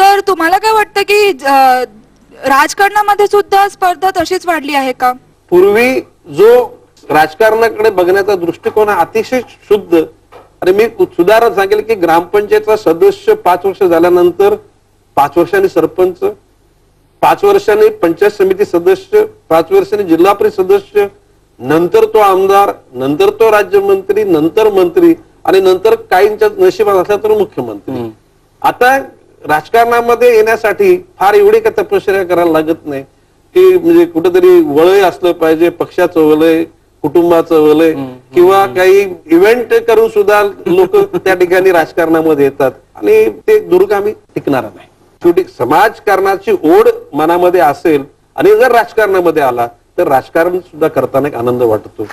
तर तुम्हाला काय वाटतं की अ, राजकारणामध्ये सुद्धा स्पर्धा तशीच वाढली आहे का? पूर्वी जो राजकारणाकडे बघण्याचा दृष्टिकोन हा अतिशय शुद्ध आणि मी सुधारण सांगेल की ग्रामपंचायतचा सदस्य पाच वर्ष झाल्यानंतर पाच वर्षांनी सरपंच पाच वर्षांनी पंचायत समिती सदस्य पाच वर्षांनी जिल्हा परिषद सदस्य नंतर तो आमदार नंतर तो राज्यमंत्री नंतर मंत्री आणि नंतर काहींच्या नशिबात असला तर मुख्यमंत्री. आता राजकारणामध्ये येण्यासाठी फार एवढी काही तपश्चर्या करायला लागत नाही की म्हणजे कुठेतरी वलय असलं पाहिजे पक्षाचं वलय कुटुंबाचं वलय किंवा काही इव्हेंट करून सुद्धा लोक त्या ठिकाणी राजकारणामध्ये येतात आणि ते दुर्गामी टिकणार नाही. शेवटी समाजकारणाची ओढ मनामध्ये असेल आणि जर राजकारणामध्ये आला तर राजकारण सुद्धा करताना एक आनंद वाटतो.